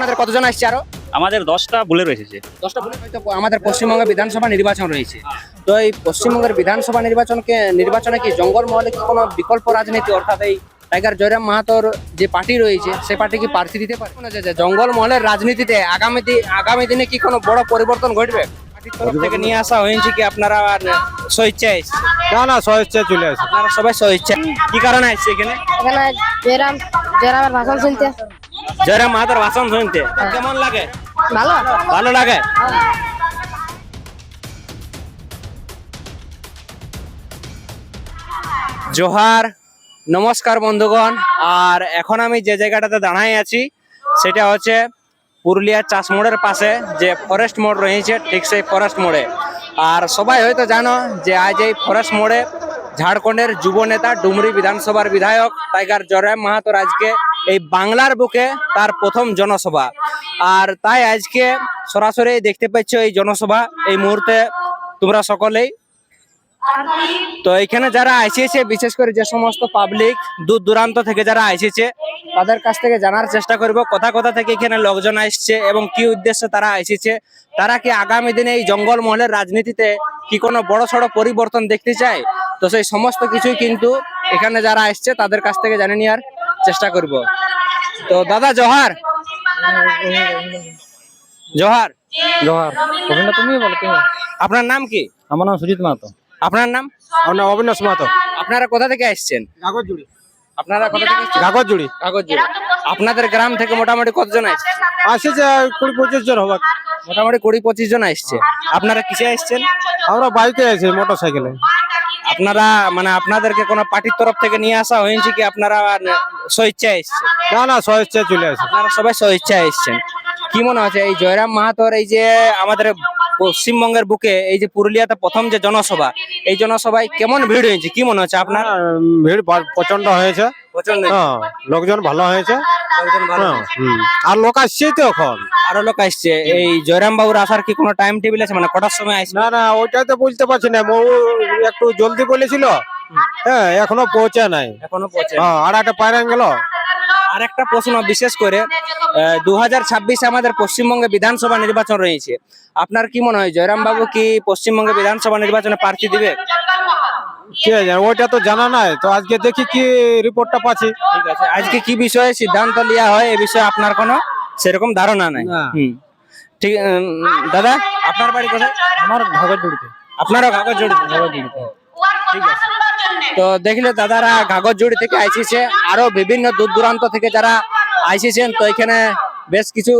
আপনাদের কতজন আসছে আরও? আমাদের দশটা বুলে রয়েছে। দশটা বলে হয়তো আমাদের পশ্চিমবঙ্গে বিধানসভা নির্বাচন রয়েছে। তো এই পশ্চিমবঙ্গের বিধানসভা নির্বাচনকে নির্বাচনে কি জঙ্গল মহলে কি কোনো বিকল্প রাজনীতি অর্থাৎ এই টাইগার জয়রাম মাহাতোর যে পার্টি রয়েছে সে পার্টি কি প্রার্থী দিতে পারে? যে জঙ্গল মহলের রাজনীতিতে আগামী আগামী দিনে কি কোনো বড় পরিবর্তন ঘটবে? থেকে নিয়ে আসা হয়েছে কি আপনারা স্বেচ্ছায় এসছে? না না স্বেচ্ছায় চলে আসে। আপনারা সবাই স্বেচ্ছা কি কারণে আসছে এখানে? এখানে জয়রাম জয়রামের ভাষণ শুনতে। জয়রাম মাহাতোর ভাষণ শুনতে। কেমন লাগে? ভালো? ভালো লাগে? জোহার নমস্কার বন্ধুগণ। আর এখন আমি যে জায়গাটাতে দাঁড়াই আছি সেটা হচ্ছে পুরুলিয়ার চাষ মোড়ের পাশে যে ফরেস্ট মোড় রয়েছে ঠিক সেই ফরেস্ট মোড়ে। আর সবাই হয়তো জানো যে আজ এই ফরেস্ট মোড়ে ঝাড়খণ্ডের যুব নেতা ডুমরি বিধানসভার বিধায়ক টাইগার জয়রাম মাহাতোর আজকে এই বাংলার বুকে তার প্রথম জনসভা। আর তাই আজকে সরাসরি দেখতে পাচ্ছ এই জনসভা। এই মুহূর্তে তোমরা সকলেই। তো এখানে যারা এসেছে বিশেষ করে যে সমস্ত পাবলিক দূর দূরান্ত থেকে যারা এসেছে তাদের কাছ থেকে জানার চেষ্টা করব, কথা কথা থেকে এখানে লোকজন আসছে এবং কি উদ্দেশ্যে তারা এসেছে তারা কি আগামী দিনে এই জঙ্গল মহলের রাজনীতিতে কি কোনো বড় সড়ো পরিবর্তন দেখতে চায়? তো সেই সমস্ত কিছুই কিন্তু এখানে যারা আসছে, তাদের কাছ থেকে জানে নেওয়ার চেষ্টা করব। তো দাদা জোহার। জোহার। জোহার। অভিনয় তুমি বলো তুমি আপনার নাম কি? আমার নাম সুজিত মাহাতো। আপনার নাম? আমার নাম অবিনাশ মাহাতো। আপনারা কোথা থেকে আসছেন? কাগজ জুড়ি আপনারা কোথা থেকে এসেছেন কাগজ জুড়ি কাগজ জেলা। আপনাদের গ্রাম থেকে মোটামুটি কতজন আসছে? আসেছে কুড়ি পঁচিশ জন হবে মোটামুটি কুড়ি পঁচিশ জন আসছে। আপনারা কিসে আসছেন? আমরা বাইকে আছি মোটর সাইকেলে আপনারা মানে আপনাদেরকে কোনো পার্টির তরফ থেকে নিয়ে আসা হয়েছে কি? আপনারা স্বেচ্ছায় এসছেন? না না স্বেচ্ছায় চলে আসে আপনারা সবাই স্বেচ্ছায় এসছেন। কি মনে হচ্ছে এই জয়রাম মাহাতোর এই যে আমাদের পশ্চিমবঙ্গের বুকে এই যে পুরুলিয়াতে প্রথম যে জনসভা এই জনসভায় কেমন ভিড় হয়েছে? কি মনে হচ্ছে আপনার? ভিড় প্রচণ্ড হয়েছে। প্রচণ্ড হ্যাঁ লোকজন ভালো হয়েছে। হ্যাঁ। আর লোক আসছে তো এখন। আরও লোক আসছে। এই জয়রাম বাবুর আসার কি কোনো টাইম টেবিল আছে? মানে কটার সময় আসছে না না ওইটা তো বলতে পারছি না। ও একটু জলদি বলেছিল। হ্যাঁ এখনও পৌঁছে নাই। এখনও পৌঁছে হ্যাঁ আড়াইটা পায়রা গেল। আর একটা প্রশ্ন বিশেষ করে দু হাজার ছাব্বিশে আমাদের পশ্চিমবঙ্গে বিধানসভা নির্বাচন রয়েছে। আপনার কি মনে হয় জয়রাম বাবু কি পশ্চিমবঙ্গে বিধানসভা নির্বাচনে প্রার্থী দিবে? কে জানে ওইটা তো জানা নাই। তো আজকে দেখি কি রিপোর্টটা পাচ্ছি। ঠিক আছে আজকে কি বিষয়ে সিদ্ধান্ত নেওয়া হয় এ বিষয়ে আপনার কোনো সেরকম ধারণা নাই? হুম। ঠিক দাদা আপনার বাড়ি কোথায়? আমার কাগজ জুড়িতে আপনারও কাগজ জড়িত কাগজ জড়িত ঠিক আছে। তো দেখলে দাদারা কাগজ জুড়ি থেকে আইসিছে আরও বিভিন্ন দূর দূরান্ত থেকে যারা আইসিছেন তো এখানে বেশ কিছু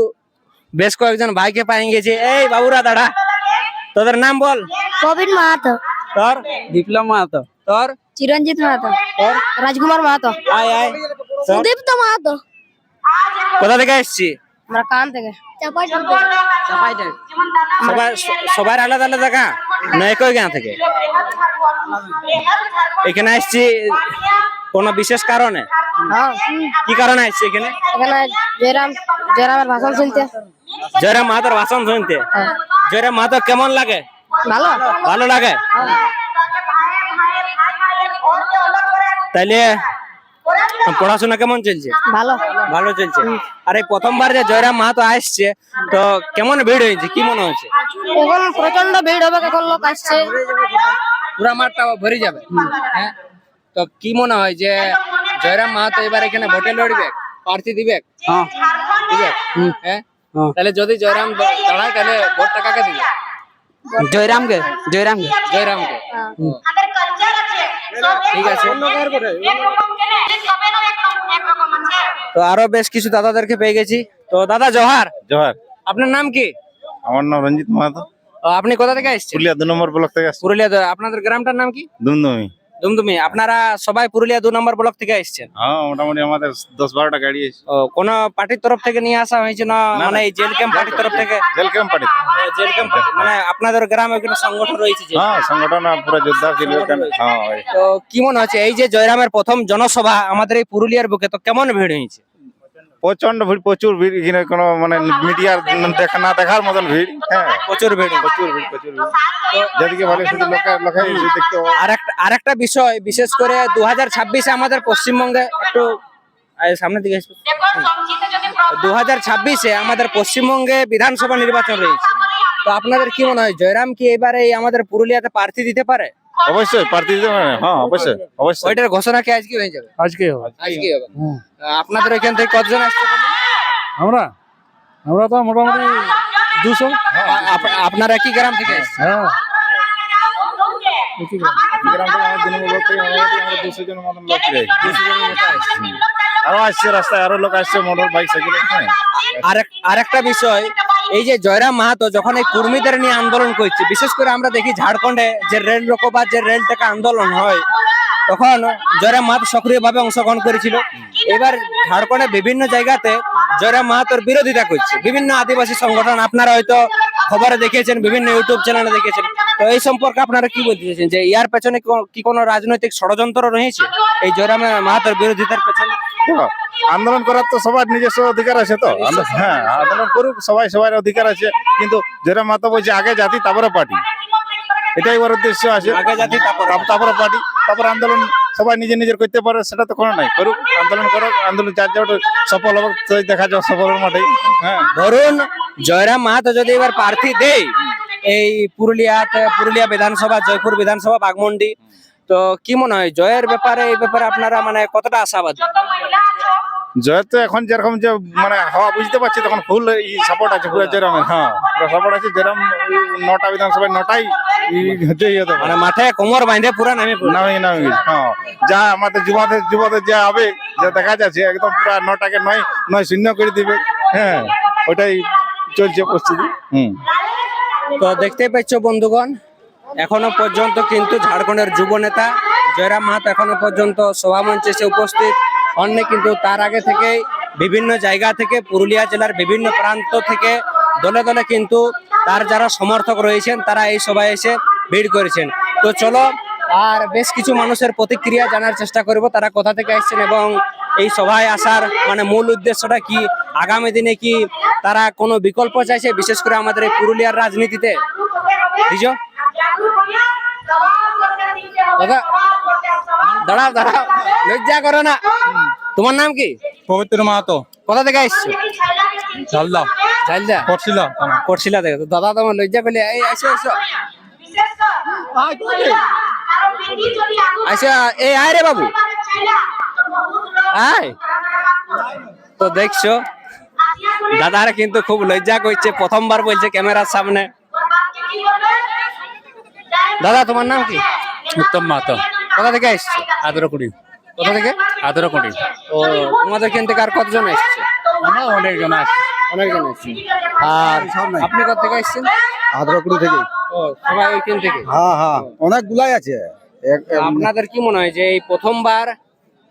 বেশ কয়েকজন ভাইকে পাই গেছে। এই বাবুরা দাদা তোদের নাম বল? প্রবীণ মাহাতো। তোর? বিপ্লব মাহাতো। তোর? চিরঞ্জিত মাহাতো। তোর? রাজকুমার মাহাতো। আয় আয়? সুদীপ্ত মাহাতো। কোথা থেকে আসছি? আমরা কান থেকে। সবাই সবার আলাদা আলাদা গা। না একই গাঁ থেকে। এখানে আসছি কোন বিশেষ কারণে? হ্যাঁ। কি কারণে আসছি এখানে? এখানে জয়রাম জয়রামের ভাষণ শুনতে। জয়রাম মাহাতোর ভাষণ শুনতে। জয়রাম মাহাতো কেমন লাগে? ভালো। ভালো লাগে? তাইলে পড়াশোনা কেমন চলছে? ভালো। ভালো চলছে। আর এই প্রথমবার যে জয়রাম মাহাতো আসছে তো কেমন ভিড় হয়েছে? কি মনে হচ্ছে? এখন প্রচণ্ড ভিড় হবে এখন লোক আসছে। পুরা মাঠটা ভরে যাবে। হ্যাঁ? তো কি মনে হয় যে জয়রাম মাহাতো এবার এখানে ভোটে লড়বে? প্রার্থী দিবে? হ্যাঁ। দিবে? হ্যাঁ? তাহলে যদি জয়রাম দাঁড়ায় তাহলে ভোটটা কাকে দিবে? জয়রামকে জয়রামকে। জয়রামকে। ঠিক আছে। তো আরও বেশ কিছু দাদাদেরকে পেয়ে গেছি। তো দাদা জোহার জোহার। আপনার নাম কি? আমার নাম রঞ্জিত মাহাতো। আপনি কোথা থেকে এসেছেন? পুরুলিয়া দু নম্বর ব্লক থেকে আসছি। পুরুলিয়া আপনাদের গ্রামটার নাম কি? দুমদুমি। দুমদুমি। আপনারা সবাই পুরুলিয়া দু নম্বর ব্লক থেকে এসেছেন? হ্যাঁ মোটামুটি আমাদের দশ বারোটা গাড়ি ও, কোন পার্টির তরফ থেকে নিয়ে আসা হয়েছে না মানে এই জেল ক্যাম্প পার্টির তরফ থেকে? Jail camp party jail camp মানে আপনাদের গ্রামে কোনো সংগঠন রয়েছে যে? হ্যাঁ সংগঠন পুরো যোদ্ধা ছিল ওখানে। হ্যাঁ তো কি মনে হচ্ছে এই যে জয়রামের প্রথম জনসভা আমাদের এই পুরুলিয়ার বুকে তো কেমন ভিড় হয়েছে? প্রচণ্ড ভিড় প্রচুর ভিড় এখানে কোনো মানে মিডিয়ার দেখা না দেখার মতন ভিড় হ্যাঁ। প্রচুর ভিড় প্রচুর ভিড় প্রচুর ভিড়। যেদিকে ভালো শুধু লোকে লোকে দেখতে পাবে। আর একটা আর একটা বিষয় বিশেষ করে দু হাজার ছাব্বিশে আমাদের পশ্চিমবঙ্গে একটু সামনের দিকে এসো। দু হাজার ছাব্বিশে আমাদের পশ্চিমবঙ্গে বিধানসভা নির্বাচন রয়েছে। তো আপনাদের কি মনে হয় জয়রাম কি এবারে এই আমাদের পুরুলিয়াতে প্রার্থী দিতে পারে? অবশ্যই প্রার্থী দিতে পারে হ্যাঁ অবশ্যই। অবশ্যই ওইটার ঘোষণা কি আজকে হয়ে যাবে? আজকে হবে। আজকে হবে। আপনাদের ওইখান থেকে কতজন আসছে আমরা? আমরা তো মোটামুটি দুশো। আপ- আপনারা কি গ্রাম থেকে হ্যাঁ। আরও আসছে রাস্তায় আরও লোক আসছে মোটর বাইক সাইকেল হ্যাঁ। আরেক আরেকটা বিষয় এই যে জয়রাম মাহাতো যখন এই কর্মীদের নিয়ে আন্দোলন করছে, বিশেষ করে আমরা দেখি ঝাড়খণ্ডে যে রেল রোকো বা যে রেল থেকে আন্দোলন হয়, তখন জয়রাম মাহাতো সক্রিয়ভাবে অংশগ্রহণ করেছিল। এবার ঝাড়খণ্ডে বিভিন্ন জায়গাতে জয়রাম মাহাতোর বিরোধিতা করছে। বিভিন্ন আদিবাসী সংগঠন, আপনারা হয়তো খবরে দেখেছেন বিভিন্ন ইউটিউব চ্যানেলে দেখেছেন তো এই সম্পর্কে আপনারা কি বলতে চাইছেন? যে ইয়ার পেছনে কো- কি কোনো রাজনৈতিক ষড়যন্ত্র রয়েছে? এই জয়রাম মাহাতোর বিরোধিতার পেছনে? আন্দোলন করার তো সবার নিজস্ব অধিকার আছে তো? হ্যাঁ আন্দোলন করুক সবাই সবার অধিকার আছে। কিন্তু জয়রাম মাহাতো বলছে আগে জাতি তারপরে পার্টি। এটাই ওর উদ্দেশ্য আছে আগে জাতি তারপরে তারপর- পার্টি তারপর আন্দোলন সবাই নিজে নিজের করতে পারে সেটা তো কোনো নাই করুক আন্দোলন করুক আন্দোলন যার যাওয়াটা সফল হবে দেখা যাও সফলের মাঠে হ্যাঁ। ধরুন জয়রাম মাহাতো যদি এবার প্রার্থী দেয় এই পুরুলিয়াতে পুরুলিয়া বিধানসভা জয়পুর বিধানসভা বাগমন্ডি তো কি মনে হয় জয়ের ব্যাপারে এই ব্যাপারে আপনারা মানে কতটা আশাবাদী? জয়ের তো এখন যেরকম যে মানে হওয়া বুঝতে পারছি তখন ফুল সাপোর্ট আছে পুরো যেরকম হ্যাঁ সাপোর্ট আছে যেরকম নটা বিধানসভায় নটাই মানে মাঠে কোমর বাঁধে পুরা নামে। নামে নামে হ্যাঁ যা আমাদের যুবদের যুবদের যা হবে যা দেখা যাচ্ছে একদম পুরো নটাকে নয় নয় শূন্য করে দিবে হ্যাঁ ওটাই চলছে প্রস্তুতি হুম। তো দেখতে পাচ্ছ বন্ধুগণ এখনও পর্যন্ত কিন্তু ঝাড়খণ্ডের যুব নেতা জয়রাম মাহাত এখনও পর্যন্ত সভামঞ্চে এসে উপস্থিত। হননি কিন্তু তার আগে থেকেই বিভিন্ন জায়গা থেকে পুরুলিয়া জেলার বিভিন্ন প্রান্ত থেকে দলে দলে কিন্তু তার যারা সমর্থক রয়েছেন, তারা এই সভায় এসে ভিড় করেছেন। তো চলো, আর বেশ কিছু মানুষের প্রতিক্রিয়া জানার চেষ্টা করব। তারা কোথা থেকে আসছেন এবং এই সভায় আসার মানে মূল উদ্দেশ্যটা কি? আগামী দিনে কি তারা কোনো বিকল্প চাইছে, বিশেষ করে আমাদের এই পুরুলিয়ার রাজনীতিতে? দাদা, দাঁড়াও দাঁড়াও, লজ্জা করো না। তোমার নাম কি? পবিত্র মাহাতো। কোথা থেকে আসছো? ঝালদা। ঝালদা? করছিল করছিলা থেকে। তো দাদা তোমার লজ্জা পেলে এই আসো আসো। আচ্ছা এই আয় রে বাবু। আয়। তো দেখছ দাদারা কিন্তু খুব লজ্জা করছে প্রথমবার বলছে ক্যামেরার সামনে। দাদা তোমার নাম কি? উত্তম মাহাতো। কোথা থেকে এসছো আদরকুড়ি। কোথা থেকে? আদরকুড়ি ও তোমাদের এখান থেকে আর কতজন এসছে? আমরা অনেকজন আছে অনেকজন এসছে। আর আপনি কোথা থেকে এসছেন? আদ্রকুড়ি থেকে। ও সবাই ওইখান থেকে? হ্যাঁ হ্যাঁ। অনেকগুলাই আছে। আপনাদের কি মনে হয় যে এই প্রথমবার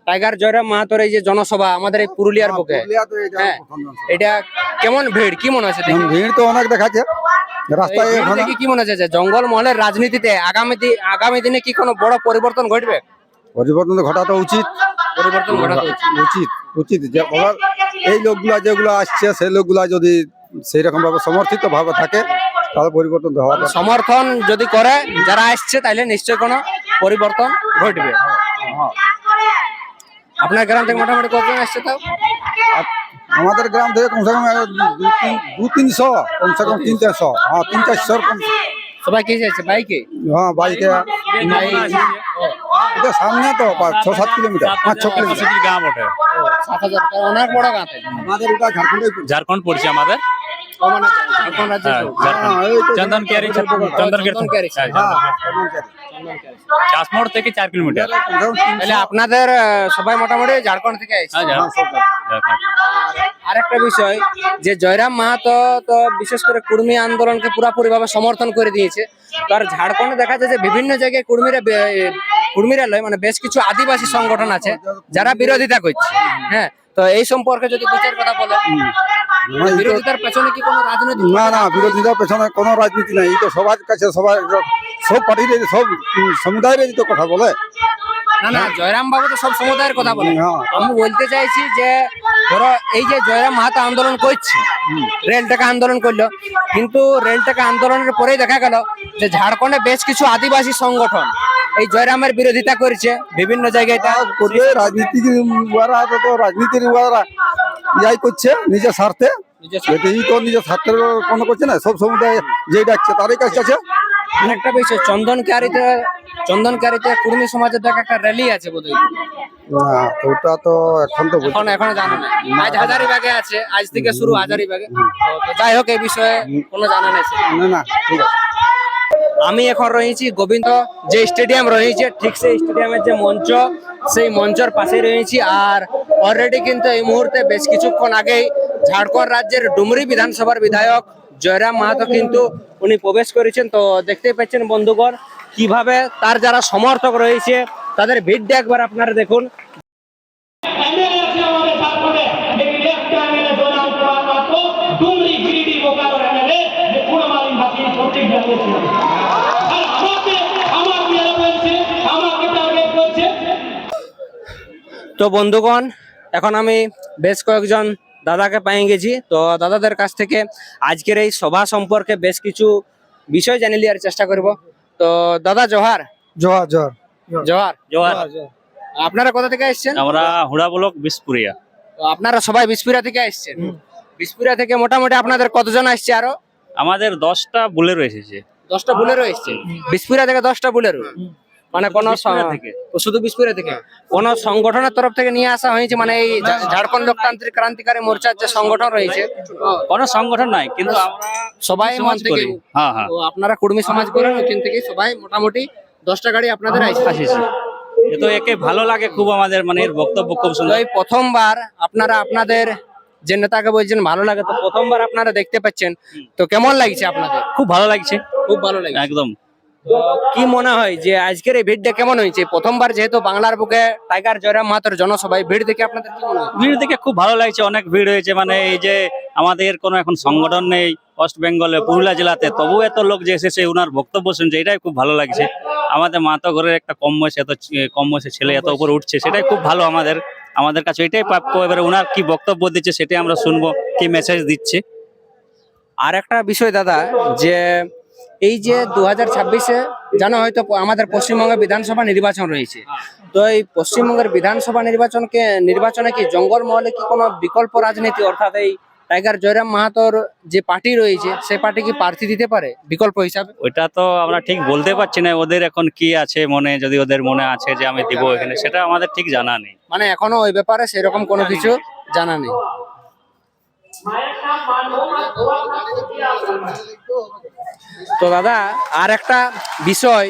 টাইগার জয়রাম মাহাতোর এই যে জনসভা আমাদের এই পুরুলিয়ার বুকে? এটা হ্যাঁ। এটা কেমন ভিড়? কি মনে হচ্ছে? ভিড় তো অনেক দেখাচ্ছে। রাস্তায় এখন কি মনে হচ্ছে যে জঙ্গল মহলের রাজনীতিতে আগামী আগামী দিনে কি কোনো বড় পরিবর্তন ঘটবে? পরিবর্তন তো উচিত। পরিবর্তন ঘটাতে উচিত। উচিত। যে বলার এই লোকগুলা যেগুলো আসছে সেই লোকগুলা যদি সেই রকম ভাবে সমর্থিত ভাবে থাকে তাহলে পরিবর্তন হওয়া সমর্থন যদি করে যারা আসছে তাহলে নিশ্চয়ই কোনো পরিবর্তন ঘটবে। আপনার গ্রাম থেকে মোটামুটি কতজন আসছে তাও? আমাদের গ্রাম থেকে কমসে কম দু- দু তিন- দু তিনশো কমসে কম তিন চারশো। হ্যাঁ তিন চারশো কম- সবাই কি যাচ্ছে বাইকে? হ্যাঁ বাইকে। এটা সামনে তো ছ সাত কিলোমিটার পাঁচ ছ কিলোমিটার। সাত হাজার অনেক বড় গাঁ আমাদের এটা ঝাড়খণ্ডে ঝাড়খণ্ড পড়ছে আমাদের? হ্যাঁ, হ্যাঁ, চন্দন কেয়ারি চন্দন চন্দন কেয়ারি। কেয়ারি। চন্দন কেয়ারি। চাষমোড় থেকে চার কিলোমিটার। কমসে কম তিনশো- তাহলে আপনাদের সবাই মোটামুটি ঝাড়খণ্ড থেকে হ্যাঁ, হ্যাঁ। আরেকটা বিষয় যে জয়রাম মাহাতো তো বিশেষ করে কুর্মী আন্দোলনকে পুরাপুরি ভাবে সমর্থন করে দিয়েছে। তো আর ঝাড়খণ্ডে দেখা যায় যে বিভিন্ন জায়গায় কুর্মীরা কুর্মীরা লয় মানে বেশ কিছু আদিবাসী সংগঠন আছে যারা বিরোধিতা করছে। হ্যাঁ তো এই সম্পর্কে যদি দু চার কথা বলো না, এই বিরোধিতার পেছনে কি কোনো রাজনীতি না না বিরোধিতার পেছনে কোনো রাজনীতি নাই। তো সবার কাছে সবার সব পার্টির সব সমুদায়ের তো কথা বলে। না না জয়রাম বাবু তো সব সমুদায়ের কথা বলে। হ্যাঁ। আমি বলতে চাইছি যে ধরো এই যে জয়রাম মাহাতো আন্দোলন করছে রেল টাকা আন্দোলন করল কিন্তু রেল টাকা আন্দোলনের পরেই দেখা গেল যে ঝাড়খণ্ডে বেশ কিছু আদিবাসী সংগঠন এই জয়রামের বিরোধিতা করছে বিভিন্ন জায়গায় রাজনীতি রাজনীতির ইয়াই করছে নিজের স্বার্থে। নিজের তো স্বার্থের কোনো করছে না সব সমুদায় যে ডাকছে তারই কাছে আছে। আরেকটা বিষয় চন্দন কারিতে চন্দন কারিতে কুর্মী সমাজের দেখ একটা র্যালি আছে বোধহয়। না তো ওটা তো এখন তো এখন এখনও জানা নাই। আজ হাজারিবাগে আছে আজ থেকে শুরু হাজারিবাগে তো যাই হোক এই বিষয়ে কোনো জানা নেই। না না ঠিক আছে। আমি এখন রয়েছি গোবিন্দ যে স্টেডিয়াম রয়েছে ঠিক সেই স্টেডিয়ামের যে মঞ্চ সেই মঞ্চের পাশে রয়েছি। আর অলরেডি কিন্তু এই মুহূর্তে বেশ কিছুক্ষণ আগেই ঝাড়খণ্ড রাজ্যের ডুমরি বিধানসভার বিধায়ক জয়রাম মাহাতো কিন্তু উনি প্রবেশ করেছেন। তো দেখতেই পাচ্ছেন বন্ধুগণ, কীভাবে তার যারা সমর্থক রয়েছে, তাদের ভিড়টা একবার আপনারা দেখুন। তো বন্ধুগণ, এখন আমি বেশ কয়েকজন দাদাকে পেয়ে গেছি। তো দাদাদের কাছ থেকে আজকের এই সভা সম্পর্কে বেশ কিছু বিষয় জানি লিয়ার চেষ্টা করব। তো দাদা জোহার? জোহার জোহার। জোহার? জোয়ার আপনারা কোথা থেকে এসেছেন? আমরা হুড়া ব্লক বিসপুরিয়া। তো আপনারা সবাই বিসপুরা থেকে এসেছেন? বিসপুরা থেকে মোটামুটি আপনাদের কতজন আসছে আরও? আমাদের দশটা বুলেরো এসেছে। দশটা বুলেরো এসছে। বিসপুরা থেকে দশটা বুলেরো। মানে কোন থেকে? শুধু বিসপুরা থেকে। কোন সংগঠনের তরফ থেকে নিয়ে আসা হয়েছে? মানে এই ঝাড়খণ্ড লোকতান্ত্রিক ক্রান্তিকারী মোর্চার যে সংগঠন রয়েছে কোন সংগঠন নাই কিন্তু সবাই মন থেকে করি। হ্যাঁ হ্যাঁ। আপনারা কুর্মী সমাজ করেন ওখান থেকে সবাই মোটামুটি দশটা গাড়ি আপনাদের আসছে তো একে ভালো লাগে খুব আমাদের মানে এর বক্তব্য খুব সুন্দর। এই প্রথমবার আপনারা আপনাদের যে নেতাকে বলছেন ভালো লাগে। তো প্রথমবার আপনারা দেখতে পাচ্ছেন। তো কেমন লাগছে আপনাদের? খুব ভালো লাগছে। খুব ভালো লাগছে। একদম। কি মনে হয় যে আজকের এই ভিড়টা কেমন হয়েছে? প্রথমবার যেহেতু বাংলার বুকে টাইগার জয়রাম মাহাতোর জনসভায় ভিড় দেখে আপনাদের কি মনে হয়? ভিড় দেখে খুব ভালো লাগছে অনেক ভিড় হয়েছে। মানে এই যে আমাদের কোনো এখন সংগঠন নেই ওয়েস্ট বেঙ্গলে পুরুলিয়া জেলাতে তবু এত লোক যে এসেছে ওনার বক্তব্য শুনছে এটাই খুব ভালো লাগছে। আমাদের মাতো ঘরের একটা কম বয়সে এত কম বয়সে ছেলে এত উপরে উঠছে সেটাই খুব ভালো আমাদের আমাদের কাছে এটাই প্রাপ্য। এবারে ওনার কি বক্তব্য দিচ্ছে সেটাই আমরা শুনব কি মেসেজ দিচ্ছে। আর একটা বিষয় দাদা যে এই যে দু হাজার ছাব্বিশে জানো হয়তো আমাদের পশ্চিমবঙ্গে বিধানসভা নির্বাচন রয়েছে। তো এই পশ্চিমবঙ্গের বিধানসভা নির্বাচনকে নির্বাচনে কি জঙ্গল মহলে কি কোনো বিকল্প রাজনীতি অর্থাৎ এই টাইগার জয়রাম মাহাতোর যে পার্টি রয়েছে সেই পার্টি কি প্রার্থী দিতে পারে বিকল্প হিসাবে? ওইটা তো আমরা ঠিক বলতে পারছি না ওদের এখন কি আছে মনে যদি ওদের মনে আছে যে আমি দিব এখানে সেটা আমাদের ঠিক জানা নেই। মানে এখনও ওই ব্যাপারে সেরকম কোনো কিছু জানা নেই। তো দাদা, আর একটা বিষয়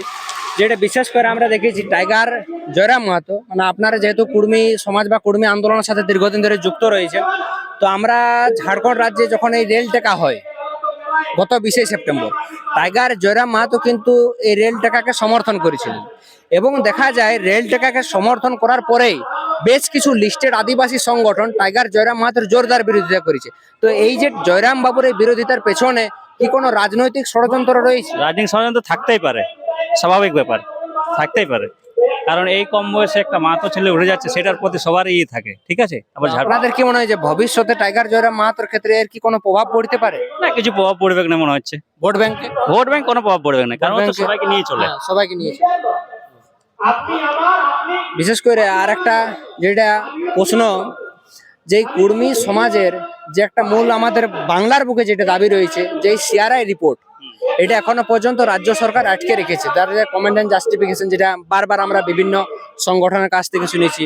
যেটা বিশেষ করে আমরা দেখেছি, টাইগার জয়রাম মাহাতো মানে আপনারা যেহেতু কুর্মী সমাজ বা কুর্মী আন্দোলনের সাথে দীর্ঘদিন ধরে যুক্ত রয়েছে, তো আমরা ঝাড়খণ্ড রাজ্যে যখন এই রেল টেকা হয়, গত বিশে সেপ্টেম্বর, টাইগার জয়রাম মাহাতো কিন্তু এই রেল টেকাকে সমর্থন করেছিলেন এবং দেখা যায় রেল টেকাকে সমর্থন করার পরেই বেশ কিছু লিস্টেড আদিবাসী সংগঠন টাইগার জয়রাম মাহাতোর জোরদার বিরোধিতা করেছে। তো এই যে জয়রাম বাবুর এই বিরোধিতার পেছনে কি কোনো রাজনৈতিক ষড়যন্ত্র রয়েছে? রাজনৈতিক ষড়যন্ত্র থাকতেই পারে। স্বাভাবিক ব্যাপার। থাকতেই পারে। কারণ এই কম বয়সে একটা মাতো ছেলে উঠে যাচ্ছে সেটার প্রতি সবারই ই থাকে। ঠিক আছে? আবার আপনাদের কি মনে হয় যে ভবিষ্যতে টাইগার জয়রাম মাহাতোর ক্ষেত্রে এর কি কোনো প্রভাব পড়তে পারে? না কিছু প্রভাব পড়বে না মনে হচ্ছে। ভোট ব্যাংকে ভোট ব্যাংক কোনো প্রভাব পড়বে না কারণ তো সবাইকে নিয়ে চলে। হ্যাঁ, সবাইকে নিয়ে আপনি বিশেষ করে আর একটা যেটা প্রশ্ন যে কুর্মী সমাজের যে একটা মূল আমাদের বাংলার বুকে যেটা দাবি রয়েছে যে সিআরআই রিপোর্ট এটা এখনও পর্যন্ত রাজ্য সরকার আটকে রেখেছে। তার যে কমেন্ট জাস্টিফিকেশন যেটা বারবার আমরা বিভিন্ন সংগঠনের কাছ থেকে শুনেছি।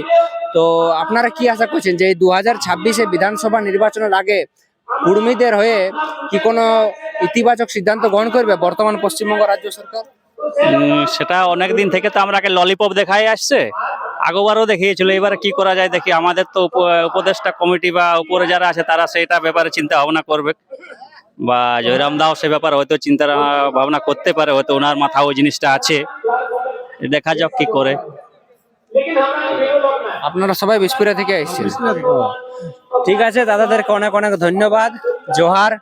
তো আপনারা কি আশা করছেন যে দু হাজার ছাব্বিশে বিধানসভা নির্বাচনের আগে কুর্মীদের হয়ে কি কোনো ইতিবাচক সিদ্ধান্ত গ্রহণ করবে বর্তমান পশ্চিমবঙ্গ রাজ্য সরকার? সেটা অনেক দিন থেকে তো আমরা ললিপপ দেখাই আসছে। আগবারও দেখিয়েছিল এবারে কি করা যায় দেখি। আমাদের তো উপ- উপদেষ্টা কমিটি বা উপরে যারা আছে তারা সেটা ব্যাপারে চিন্তা ভাবনা করবে। বা জয়রাম দাও সে ব্যাপারে হয়তো চিন্তা ভাবনা করতে পারে হয়তো ওনার মাথা ওই জিনিসটা আছে। দেখা যাক কি করে। আপনারা সবাই বিসপুরা থেকে এসেছেন। ঠিক আছে দাদাদেরকে অনেক অনেক ধন্যবাদ। জোহার।